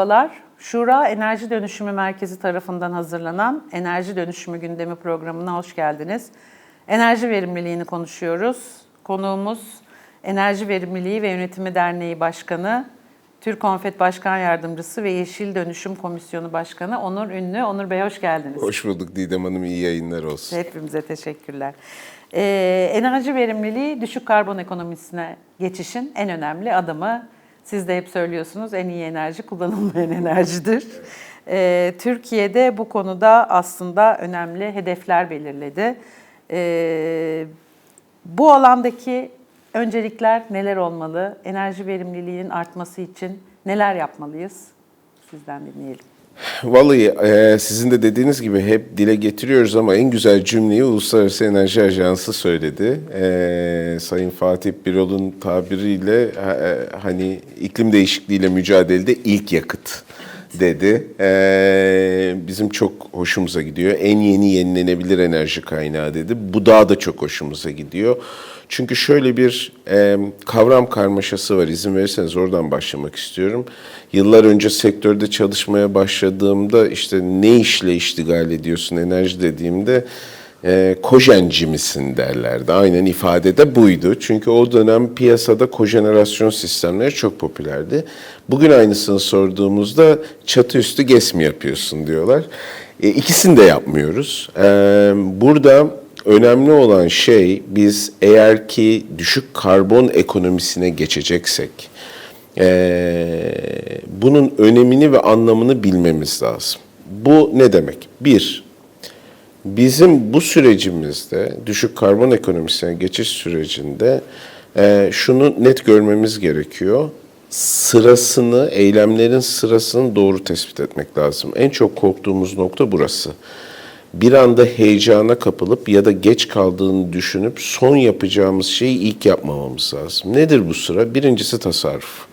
Merhabalar. Şura Enerji Dönüşümü Merkezi tarafından hazırlanan Enerji Dönüşümü Gündemi programına hoş geldiniz. Enerji verimliliğini konuşuyoruz. Konuğumuz Enerji Verimliliği ve Yönetimi Derneği Başkanı, Türk Konfet Başkan Yardımcısı ve Yeşil Dönüşüm Komisyonu Başkanı Onur Ünlü. Onur Bey hoş geldiniz. Hoş bulduk Didem Hanım, iyi yayınlar olsun. Hepimize teşekkürler. Ee, enerji verimliliği düşük karbon ekonomisine geçişin en önemli adımı. Siz de hep söylüyorsunuz en iyi enerji kullanılmayan enerjidir. Ee, Türkiye'de bu konuda aslında önemli hedefler belirledi. Ee, bu alandaki öncelikler neler olmalı? Enerji verimliliğinin artması için neler yapmalıyız? Sizden dinleyelim. Vallahi e, sizin de dediğiniz gibi hep dile getiriyoruz ama en güzel cümleyi Uluslararası Enerji Ajansı söyledi. E, Sayın Fatih Birol'un tabiriyle e, hani iklim değişikliğiyle mücadelede ilk yakıt dedi. E, bizim çok hoşumuza gidiyor. En yeni yenilenebilir enerji kaynağı dedi. Bu daha da çok hoşumuza gidiyor. Çünkü şöyle bir e, kavram karmaşası var. İzin verirseniz oradan başlamak istiyorum. Yıllar önce sektörde çalışmaya başladığımda işte ne işle iştigal ediyorsun enerji dediğimde e, kojenci misin derlerdi. Aynen ifadede buydu. Çünkü o dönem piyasada kojenerasyon sistemleri çok popülerdi. Bugün aynısını sorduğumuzda çatı üstü GES mi yapıyorsun diyorlar. E, ikisini de yapmıyoruz. E, burada önemli olan şey biz eğer ki düşük karbon ekonomisine geçeceksek e, bunun önemini ve anlamını bilmemiz lazım. Bu ne demek? Bir, bizim bu sürecimizde düşük karbon ekonomisine geçiş sürecinde e, şunu net görmemiz gerekiyor. Sırasını, eylemlerin sırasını doğru tespit etmek lazım. En çok korktuğumuz nokta burası bir anda heyecana kapılıp ya da geç kaldığını düşünüp son yapacağımız şeyi ilk yapmamamız lazım. Nedir bu sıra? Birincisi tasarruf.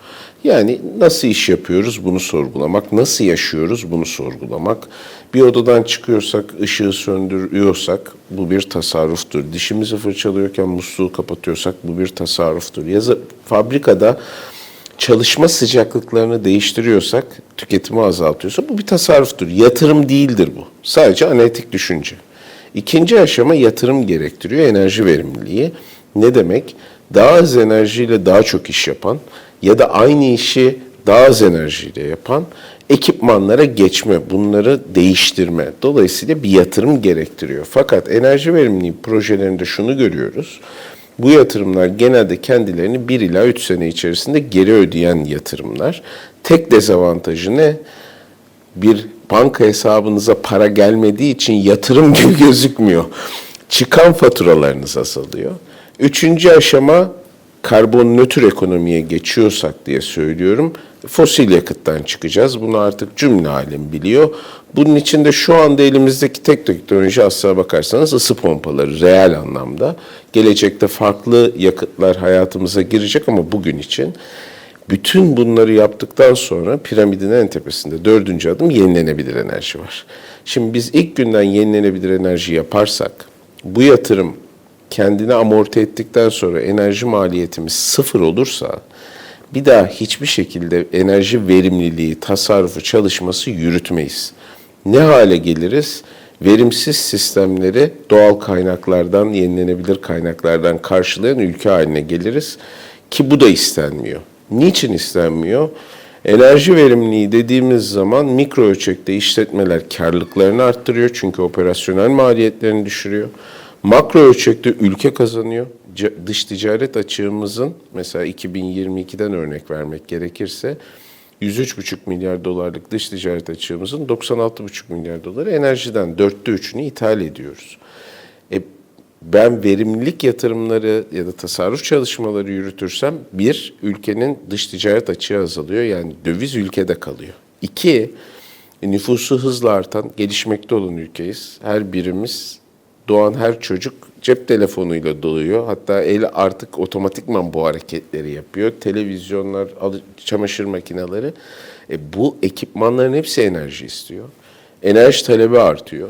Yani nasıl iş yapıyoruz bunu sorgulamak, nasıl yaşıyoruz bunu sorgulamak. Bir odadan çıkıyorsak, ışığı söndürüyorsak bu bir tasarruftur. Dişimizi fırçalıyorken musluğu kapatıyorsak bu bir tasarruftur. Yazı fabrikada çalışma sıcaklıklarını değiştiriyorsak, tüketimi azaltıyorsa bu bir tasarruftur. Yatırım değildir bu. Sadece analitik düşünce. İkinci aşama yatırım gerektiriyor, enerji verimliliği. Ne demek? Daha az enerjiyle daha çok iş yapan ya da aynı işi daha az enerjiyle yapan ekipmanlara geçme, bunları değiştirme. Dolayısıyla bir yatırım gerektiriyor. Fakat enerji verimliliği projelerinde şunu görüyoruz. Bu yatırımlar genelde kendilerini 1 ila 3 sene içerisinde geri ödeyen yatırımlar. Tek dezavantajı ne? Bir banka hesabınıza para gelmediği için yatırım gibi gözükmüyor. Çıkan faturalarınız azalıyor. Üçüncü aşama karbon nötr ekonomiye geçiyorsak diye söylüyorum. Fosil yakıttan çıkacağız. Bunu artık cümle alem biliyor. Bunun için de şu anda elimizdeki tek teknoloji aslına bakarsanız ısı pompaları reel anlamda. Gelecekte farklı yakıtlar hayatımıza girecek ama bugün için bütün bunları yaptıktan sonra piramidin en tepesinde dördüncü adım yenilenebilir enerji var. Şimdi biz ilk günden yenilenebilir enerji yaparsak bu yatırım kendini amorti ettikten sonra enerji maliyetimiz sıfır olursa bir daha hiçbir şekilde enerji verimliliği, tasarrufu çalışması yürütmeyiz. Ne hale geliriz? Verimsiz sistemleri doğal kaynaklardan, yenilenebilir kaynaklardan karşılayan ülke haline geliriz ki bu da istenmiyor. Niçin istenmiyor? Enerji verimliliği dediğimiz zaman mikro ölçekte işletmeler karlılıklarını arttırıyor çünkü operasyonel maliyetlerini düşürüyor. Makro ölçekte ülke kazanıyor. Dış ticaret açığımızın mesela 2022'den örnek vermek gerekirse 103,5 milyar dolarlık dış ticaret açığımızın 96,5 milyar doları enerjiden dörtte üçünü ithal ediyoruz. E, ben verimlilik yatırımları ya da tasarruf çalışmaları yürütürsem bir, ülkenin dış ticaret açığı azalıyor yani döviz ülkede kalıyor. İki, nüfusu hızla artan, gelişmekte olan ülkeyiz. Her birimiz doğan her çocuk cep telefonuyla doluyor. Hatta el artık otomatikman bu hareketleri yapıyor. Televizyonlar, çamaşır makineleri. E, bu ekipmanların hepsi enerji istiyor. Enerji talebi artıyor.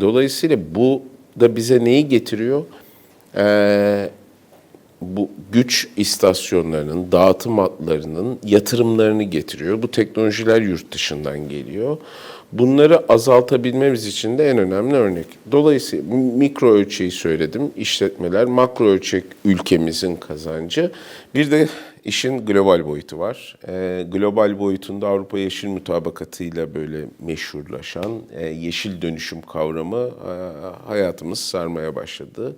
Dolayısıyla bu da bize neyi getiriyor? Ee, bu güç istasyonlarının, dağıtım hatlarının yatırımlarını getiriyor. Bu teknolojiler yurt dışından geliyor. Bunları azaltabilmemiz için de en önemli örnek. Dolayısıyla mikro ölçeği söyledim, işletmeler, makro ölçek ülkemizin kazancı. Bir de işin global boyutu var. Ee, global boyutunda Avrupa Yeşil Mutabakatı'yla böyle meşhurlaşan e, yeşil dönüşüm kavramı e, hayatımız sarmaya başladı.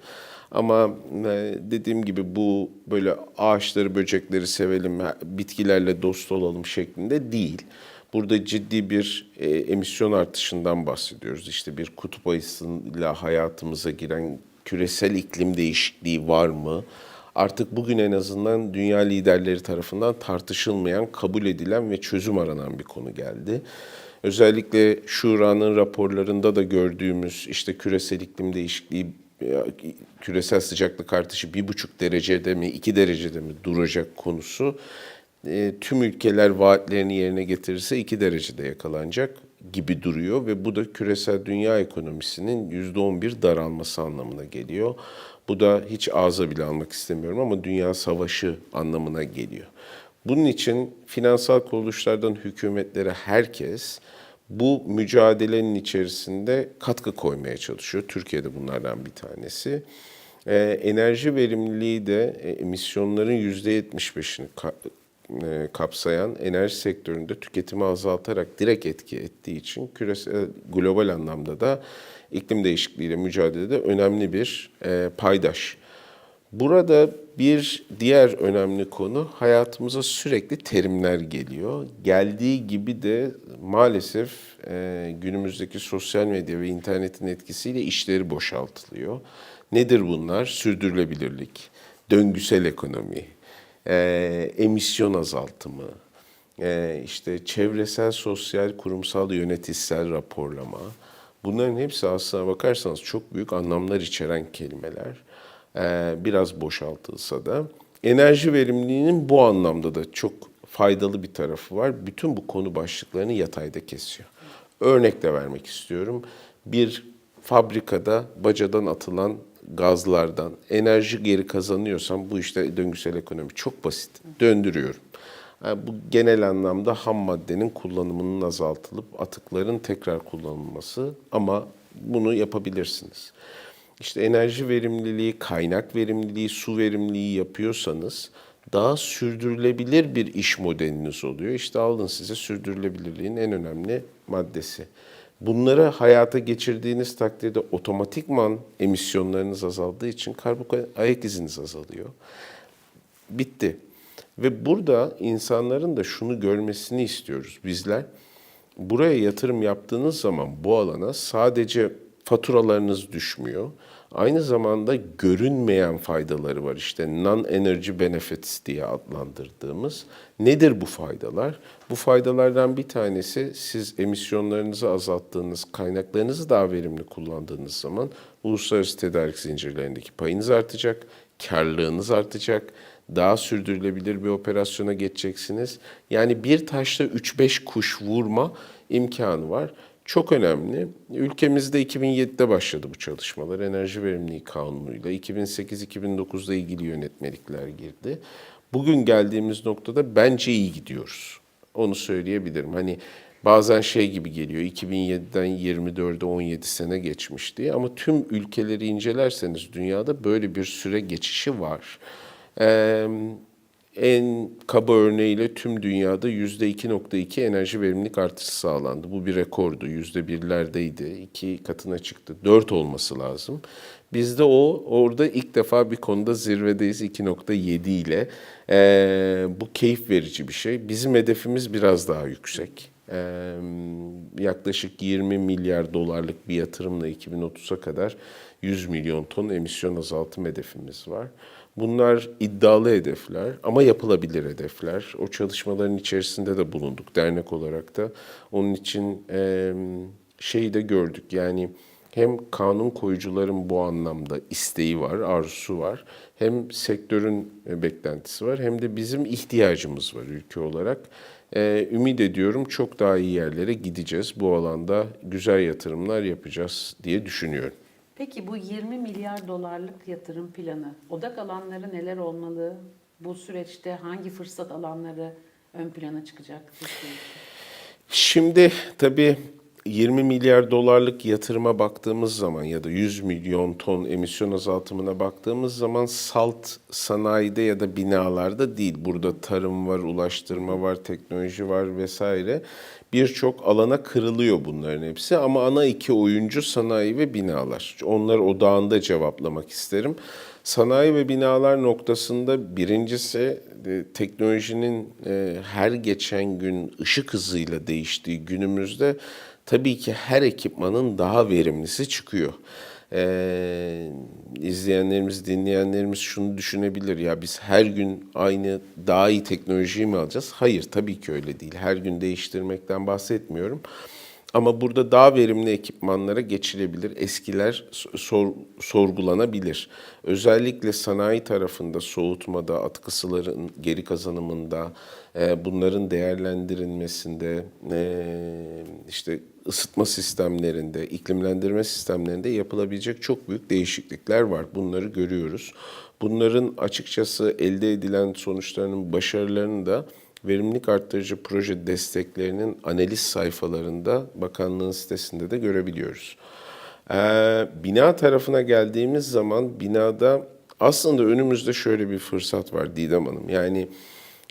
Ama e, dediğim gibi bu böyle ağaçları, böcekleri sevelim, bitkilerle dost olalım şeklinde değil. Burada ciddi bir e, emisyon artışından bahsediyoruz. İşte bir kutup ayısıyla hayatımıza giren küresel iklim değişikliği var mı? Artık bugün en azından dünya liderleri tarafından tartışılmayan, kabul edilen ve çözüm aranan bir konu geldi. Özellikle Şura'nın raporlarında da gördüğümüz işte küresel iklim değişikliği küresel sıcaklık artışı bir buçuk derecede mi, iki derecede mi duracak konusu e, tüm ülkeler vaatlerini yerine getirirse iki derecede yakalanacak gibi duruyor ve bu da küresel dünya ekonomisinin yüzde on bir daralması anlamına geliyor. Bu da hiç ağza bile almak istemiyorum ama dünya savaşı anlamına geliyor. Bunun için finansal kuruluşlardan hükümetlere herkes bu mücadelenin içerisinde katkı koymaya çalışıyor. Türkiye'de bunlardan bir tanesi. Ee, enerji verimliliği de e, emisyonların %75'ini ka- e, kapsayan enerji sektöründe tüketimi azaltarak direkt etki ettiği için küresel global anlamda da iklim değişikliğiyle mücadelede önemli bir e, paydaş. Burada bir diğer önemli konu hayatımıza sürekli terimler geliyor. Geldiği gibi de maalesef e, günümüzdeki sosyal medya ve internetin etkisiyle işleri boşaltılıyor. Nedir bunlar? Sürdürülebilirlik, döngüsel ekonomi, e, emisyon azaltımı, e, işte çevresel, sosyal, kurumsal, yönetişsel raporlama. Bunların hepsi aslına bakarsanız çok büyük anlamlar içeren kelimeler. E, biraz boşaltılsa da. Enerji verimliliğinin bu anlamda da çok faydalı bir tarafı var. Bütün bu konu başlıklarını yatayda kesiyor. Örnek de vermek istiyorum. Bir fabrikada bacadan atılan gazlardan enerji geri kazanıyorsam bu işte döngüsel ekonomi çok basit. Döndürüyorum. Yani bu genel anlamda ham maddenin kullanımının azaltılıp atıkların tekrar kullanılması ama bunu yapabilirsiniz. İşte enerji verimliliği, kaynak verimliliği, su verimliliği yapıyorsanız daha sürdürülebilir bir iş modeliniz oluyor. İşte alın size sürdürülebilirliğin en önemli maddesi. Bunları hayata geçirdiğiniz takdirde otomatikman emisyonlarınız azaldığı için karbon ayak iziniz azalıyor. Bitti. Ve burada insanların da şunu görmesini istiyoruz bizler. Buraya yatırım yaptığınız zaman bu alana sadece faturalarınız düşmüyor. Aynı zamanda görünmeyen faydaları var. İşte non-energy benefits diye adlandırdığımız. Nedir bu faydalar? Bu faydalardan bir tanesi siz emisyonlarınızı azalttığınız, kaynaklarınızı daha verimli kullandığınız zaman uluslararası tedarik zincirlerindeki payınız artacak, karlılığınız artacak, daha sürdürülebilir bir operasyona geçeceksiniz. Yani bir taşla 3-5 kuş vurma imkanı var. Çok önemli. Ülkemizde 2007'de başladı bu çalışmalar. Enerji Verimliliği Kanunu'yla 2008-2009'da ilgili yönetmelikler girdi. Bugün geldiğimiz noktada bence iyi gidiyoruz. Onu söyleyebilirim. Hani bazen şey gibi geliyor. 2007'den 24'e 17 sene geçmişti ama tüm ülkeleri incelerseniz dünyada böyle bir süre geçişi var. Ee, en kaba örneğiyle tüm dünyada %2.2 enerji verimlilik artışı sağlandı. Bu bir rekordu. %1'lerdeydi. iki katına çıktı. 4 olması lazım. Bizde o orada ilk defa bir konuda zirvedeyiz 2.7 ile. Ee, bu keyif verici bir şey. Bizim hedefimiz biraz daha yüksek. Ee, yaklaşık 20 milyar dolarlık bir yatırımla 2030'a kadar 100 milyon ton emisyon azaltım hedefimiz var. Bunlar iddialı hedefler ama yapılabilir hedefler. O çalışmaların içerisinde de bulunduk dernek olarak da. Onun için e, şeyi de gördük yani hem kanun koyucuların bu anlamda isteği var, arzusu var. Hem sektörün beklentisi var hem de bizim ihtiyacımız var ülke olarak. Ee, ümit ediyorum çok daha iyi yerlere gideceğiz. Bu alanda güzel yatırımlar yapacağız diye düşünüyorum. Peki bu 20 milyar dolarlık yatırım planı, odak alanları neler olmalı? Bu süreçte hangi fırsat alanları ön plana çıkacak? Şimdi tabii 20 milyar dolarlık yatırıma baktığımız zaman ya da 100 milyon ton emisyon azaltımına baktığımız zaman salt sanayide ya da binalarda değil. Burada tarım var, ulaştırma var, teknoloji var vesaire. Birçok alana kırılıyor bunların hepsi ama ana iki oyuncu sanayi ve binalar. Onlar odağında cevaplamak isterim. Sanayi ve binalar noktasında birincisi e, teknolojinin e, her geçen gün ışık hızıyla değiştiği günümüzde tabii ki her ekipmanın daha verimlisi çıkıyor. Ee, izleyenlerimiz, dinleyenlerimiz şunu düşünebilir ya biz her gün aynı daha iyi teknolojiyi mi alacağız? Hayır tabii ki öyle değil. Her gün değiştirmekten bahsetmiyorum. Ama burada daha verimli ekipmanlara geçilebilir. Eskiler sor- sorgulanabilir. Özellikle sanayi tarafında soğutmada, atkı sıvıların geri kazanımında, e, bunların değerlendirilmesinde, e, işte ısıtma sistemlerinde, iklimlendirme sistemlerinde yapılabilecek çok büyük değişiklikler var. Bunları görüyoruz. Bunların açıkçası elde edilen sonuçlarının başarılarını da verimlilik arttırıcı proje desteklerinin analiz sayfalarında bakanlığın sitesinde de görebiliyoruz. Ee, bina tarafına geldiğimiz zaman binada aslında önümüzde şöyle bir fırsat var Didem Hanım. Yani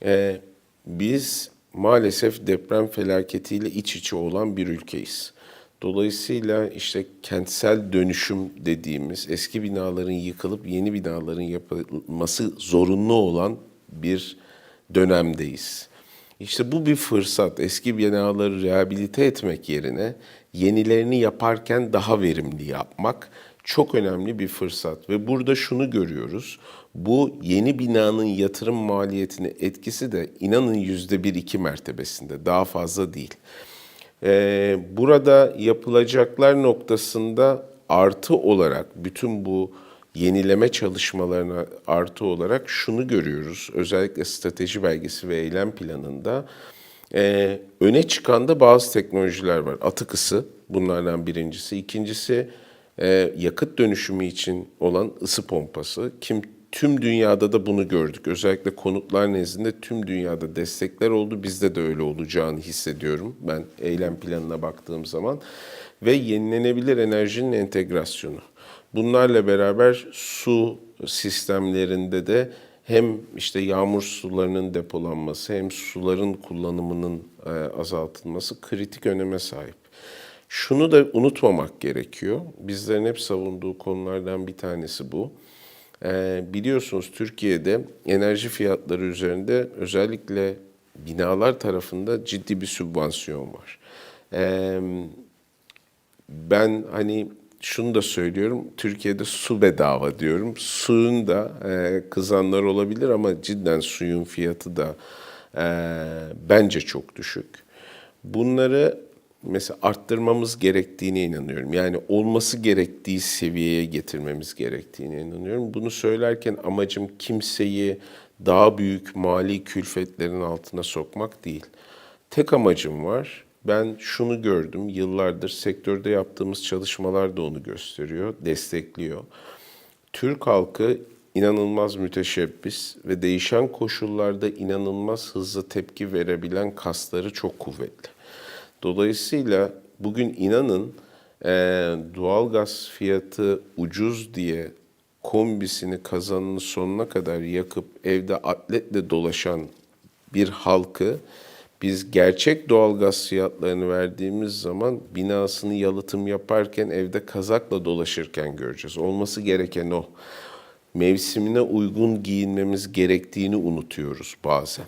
e, biz maalesef deprem felaketiyle iç içe olan bir ülkeyiz. Dolayısıyla işte kentsel dönüşüm dediğimiz eski binaların yıkılıp yeni binaların yapılması zorunlu olan bir dönemdeyiz. İşte bu bir fırsat. Eski binaları rehabilite etmek yerine yenilerini yaparken daha verimli yapmak çok önemli bir fırsat. Ve burada şunu görüyoruz. Bu yeni binanın yatırım maliyetini etkisi de inanın yüzde bir iki mertebesinde daha fazla değil. Ee, burada yapılacaklar noktasında artı olarak bütün bu yenileme çalışmalarına artı olarak şunu görüyoruz. Özellikle strateji belgesi ve eylem planında e, öne çıkan da bazı teknolojiler var. Atık ısı bunlardan birincisi. İkincisi e, yakıt dönüşümü için olan ısı pompası. Kim tüm dünyada da bunu gördük. Özellikle konutlar nezdinde tüm dünyada destekler oldu. Bizde de öyle olacağını hissediyorum ben eylem planına baktığım zaman. Ve yenilenebilir enerjinin entegrasyonu. Bunlarla beraber su sistemlerinde de hem işte yağmur sularının depolanması hem suların kullanımının e, azaltılması kritik öneme sahip. Şunu da unutmamak gerekiyor. Bizlerin hep savunduğu konulardan bir tanesi bu. E, biliyorsunuz Türkiye'de enerji fiyatları üzerinde özellikle binalar tarafında ciddi bir sübvansiyon var. E, ben hani şunu da söylüyorum. Türkiye'de su bedava diyorum. Suyun da e, kızanlar olabilir ama cidden suyun fiyatı da e, bence çok düşük. Bunları mesela arttırmamız gerektiğine inanıyorum. Yani olması gerektiği seviyeye getirmemiz gerektiğine inanıyorum. Bunu söylerken amacım kimseyi daha büyük mali külfetlerin altına sokmak değil. Tek amacım var. Ben şunu gördüm, yıllardır sektörde yaptığımız çalışmalar da onu gösteriyor, destekliyor. Türk halkı inanılmaz müteşebbis ve değişen koşullarda inanılmaz hızlı tepki verebilen kasları çok kuvvetli. Dolayısıyla bugün inanın e, doğalgaz fiyatı ucuz diye kombisini kazanını sonuna kadar yakıp evde atletle dolaşan bir halkı biz gerçek doğalgaz fiyatlarını verdiğimiz zaman binasını yalıtım yaparken evde kazakla dolaşırken göreceğiz. Olması gereken o. Mevsimine uygun giyinmemiz gerektiğini unutuyoruz bazen.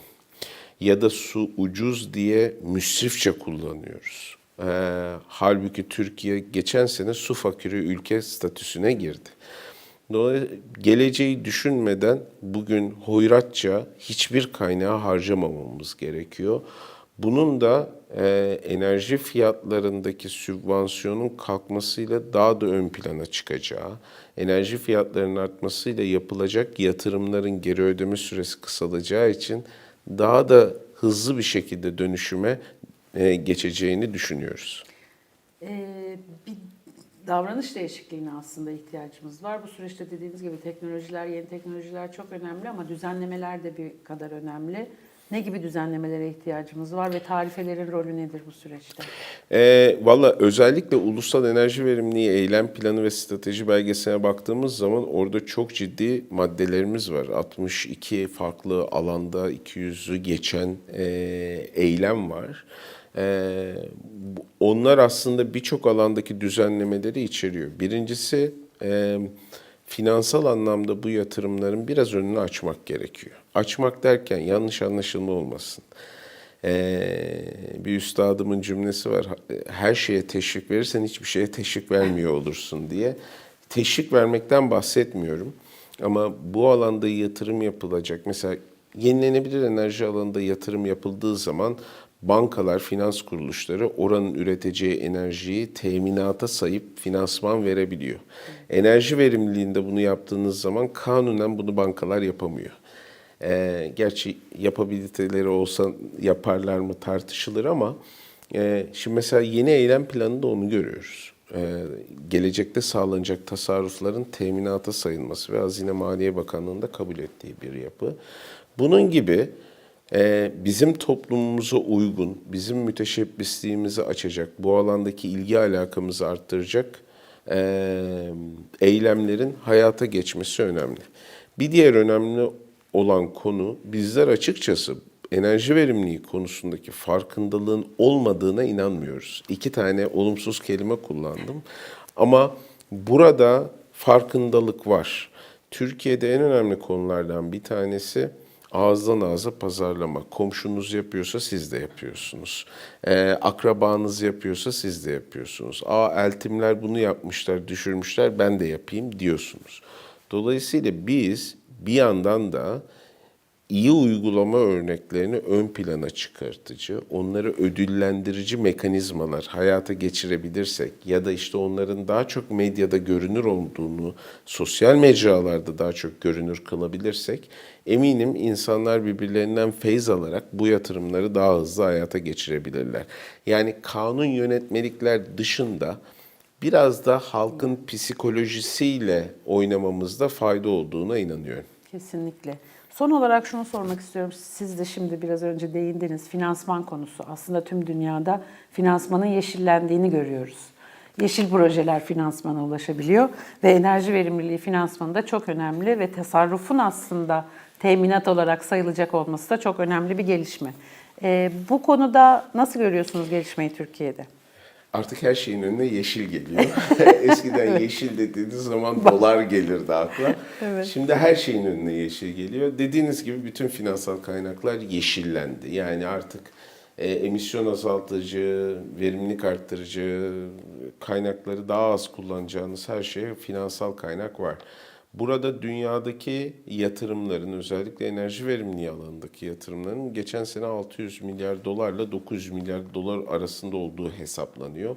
Ya da su ucuz diye müsrifçe kullanıyoruz. Ee, halbuki Türkiye geçen sene su fakiri ülke statüsüne girdi. Geleceği düşünmeden bugün hoyratça hiçbir kaynağı harcamamamız gerekiyor. Bunun da e, enerji fiyatlarındaki sübvansiyonun kalkmasıyla daha da ön plana çıkacağı, enerji fiyatlarının artmasıyla yapılacak yatırımların geri ödeme süresi kısalacağı için daha da hızlı bir şekilde dönüşüme e, geçeceğini düşünüyoruz. Ee, bir davranış değişikliğine aslında ihtiyacımız var. Bu süreçte dediğiniz gibi teknolojiler, yeni teknolojiler çok önemli ama düzenlemeler de bir kadar önemli. Ne gibi düzenlemelere ihtiyacımız var ve tarifelerin rolü nedir bu süreçte? E, Valla özellikle Ulusal Enerji Verimliliği Eylem Planı ve Strateji Belgesi'ne baktığımız zaman orada çok ciddi maddelerimiz var. 62 farklı alanda 200'ü geçen e, eylem var. E, bu- onlar aslında birçok alandaki düzenlemeleri içeriyor. Birincisi e, finansal anlamda bu yatırımların biraz önünü açmak gerekiyor. Açmak derken yanlış anlaşılma olmasın. Ee, bir üstadımın cümlesi var. Her şeye teşvik verirsen hiçbir şeye teşvik vermiyor olursun diye. Teşvik vermekten bahsetmiyorum. Ama bu alanda yatırım yapılacak. Mesela yenilenebilir enerji alanında yatırım yapıldığı zaman bankalar, finans kuruluşları oranın üreteceği enerjiyi teminata sayıp finansman verebiliyor. Enerji verimliliğinde bunu yaptığınız zaman kanunen bunu bankalar yapamıyor. Ee, gerçi yapabiliteleri olsa yaparlar mı tartışılır ama e, şimdi mesela yeni eylem planında onu görüyoruz. Ee, gelecekte sağlanacak tasarrufların teminata sayılması ve Hazine Maliye Bakanlığı'nda kabul ettiği bir yapı. Bunun gibi e, bizim toplumumuza uygun, bizim müteşebbisliğimizi açacak, bu alandaki ilgi alakamızı arttıracak e, eylemlerin hayata geçmesi önemli. Bir diğer önemli olan konu bizler açıkçası enerji verimliliği konusundaki farkındalığın olmadığına inanmıyoruz. İki tane olumsuz kelime kullandım. Ama burada farkındalık var. Türkiye'de en önemli konulardan bir tanesi ağızdan ağza pazarlama. Komşunuz yapıyorsa siz de yapıyorsunuz. Ee, akrabanız yapıyorsa siz de yapıyorsunuz. Aa eltimler bunu yapmışlar, düşürmüşler ben de yapayım diyorsunuz. Dolayısıyla biz bir yandan da iyi uygulama örneklerini ön plana çıkartıcı, onları ödüllendirici mekanizmalar hayata geçirebilirsek ya da işte onların daha çok medyada görünür olduğunu, sosyal mecralarda daha çok görünür kılabilirsek eminim insanlar birbirlerinden feyz alarak bu yatırımları daha hızlı hayata geçirebilirler. Yani kanun yönetmelikler dışında biraz da halkın psikolojisiyle oynamamızda fayda olduğuna inanıyorum. Kesinlikle. Son olarak şunu sormak istiyorum. Siz de şimdi biraz önce değindiniz. Finansman konusu. Aslında tüm dünyada finansmanın yeşillendiğini görüyoruz. Yeşil projeler finansmana ulaşabiliyor ve enerji verimliliği finansmanı da çok önemli ve tasarrufun aslında teminat olarak sayılacak olması da çok önemli bir gelişme. Ee, bu konuda nasıl görüyorsunuz gelişmeyi Türkiye'de? Artık her şeyin önüne yeşil geliyor. Eskiden yeşil dediğiniz zaman dolar gelirdi akla. Şimdi her şeyin önüne yeşil geliyor. Dediğiniz gibi bütün finansal kaynaklar yeşillendi. Yani artık e, emisyon azaltıcı, verimlilik arttırıcı, kaynakları daha az kullanacağınız her şeye finansal kaynak var. Burada dünyadaki yatırımların özellikle enerji verimliliği alanındaki yatırımların geçen sene 600 milyar dolarla 900 milyar dolar arasında olduğu hesaplanıyor.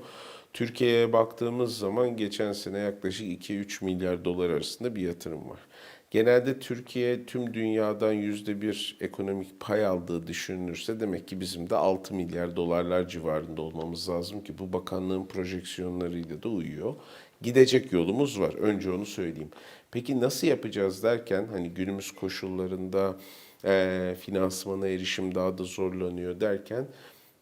Türkiye'ye baktığımız zaman geçen sene yaklaşık 2-3 milyar dolar arasında bir yatırım var. Genelde Türkiye tüm dünyadan yüzde bir ekonomik pay aldığı düşünülürse demek ki bizim de 6 milyar dolarlar civarında olmamız lazım ki bu bakanlığın projeksiyonlarıyla da uyuyor. Gidecek yolumuz var. Önce onu söyleyeyim. Peki nasıl yapacağız derken hani günümüz koşullarında e, finansmana erişim daha da zorlanıyor derken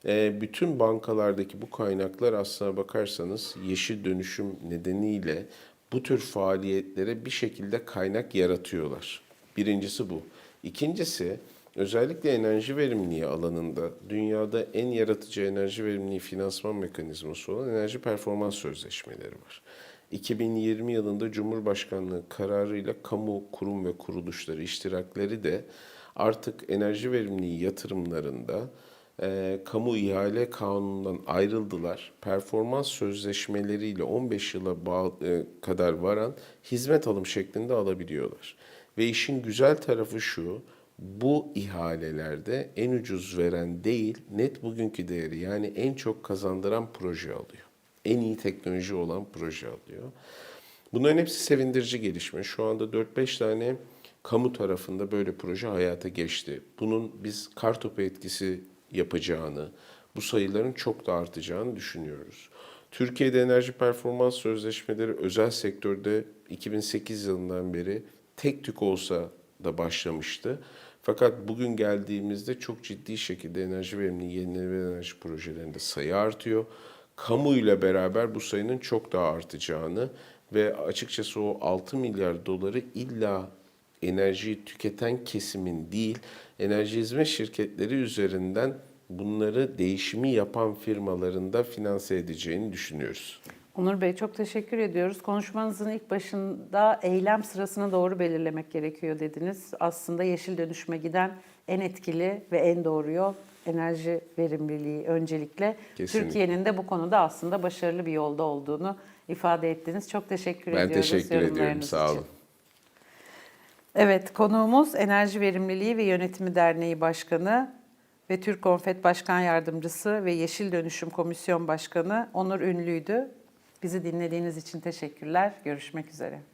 e, bütün bankalardaki bu kaynaklar aslına bakarsanız yeşil dönüşüm nedeniyle bu tür faaliyetlere bir şekilde kaynak yaratıyorlar. Birincisi bu. İkincisi özellikle enerji verimliliği alanında dünyada en yaratıcı enerji verimliliği finansman mekanizması olan enerji performans sözleşmeleri var. 2020 yılında Cumhurbaşkanlığı kararıyla kamu kurum ve kuruluşları iştirakleri de artık enerji verimliliği yatırımlarında e, kamu ihale kanunundan ayrıldılar. Performans sözleşmeleriyle 15 yıla bağ- e, kadar varan hizmet alım şeklinde alabiliyorlar. Ve işin güzel tarafı şu, bu ihalelerde en ucuz veren değil, net bugünkü değeri yani en çok kazandıran proje alıyor. En iyi teknoloji olan proje alıyor. Bunların hepsi sevindirici gelişme. Şu anda 4-5 tane kamu tarafında böyle proje hayata geçti. Bunun biz kartopu etkisi yapacağını, bu sayıların çok da artacağını düşünüyoruz. Türkiye'de enerji performans sözleşmeleri özel sektörde 2008 yılından beri tek tük olsa da başlamıştı. Fakat bugün geldiğimizde çok ciddi şekilde enerji verimliliği, yenilenebilir enerji projelerinde sayı artıyor. Kamuyla beraber bu sayının çok daha artacağını ve açıkçası o 6 milyar doları illa enerjiyi tüketen kesimin değil, enerji hizmet şirketleri üzerinden bunları değişimi yapan firmaların da finanse edeceğini düşünüyoruz. Onur Bey çok teşekkür ediyoruz. Konuşmanızın ilk başında eylem sırasını doğru belirlemek gerekiyor dediniz. Aslında yeşil dönüşüme giden en etkili ve en doğru yol enerji verimliliği öncelikle. Türkiye'nin de bu konuda aslında başarılı bir yolda olduğunu ifade ettiniz. Çok teşekkür Ben ediyoruz teşekkür ediyorum. Sağ için. Evet, konuğumuz Enerji Verimliliği ve Yönetimi Derneği Başkanı ve Türk Konfet Başkan Yardımcısı ve Yeşil Dönüşüm Komisyon Başkanı Onur Ünlü'ydü. Bizi dinlediğiniz için teşekkürler. Görüşmek üzere.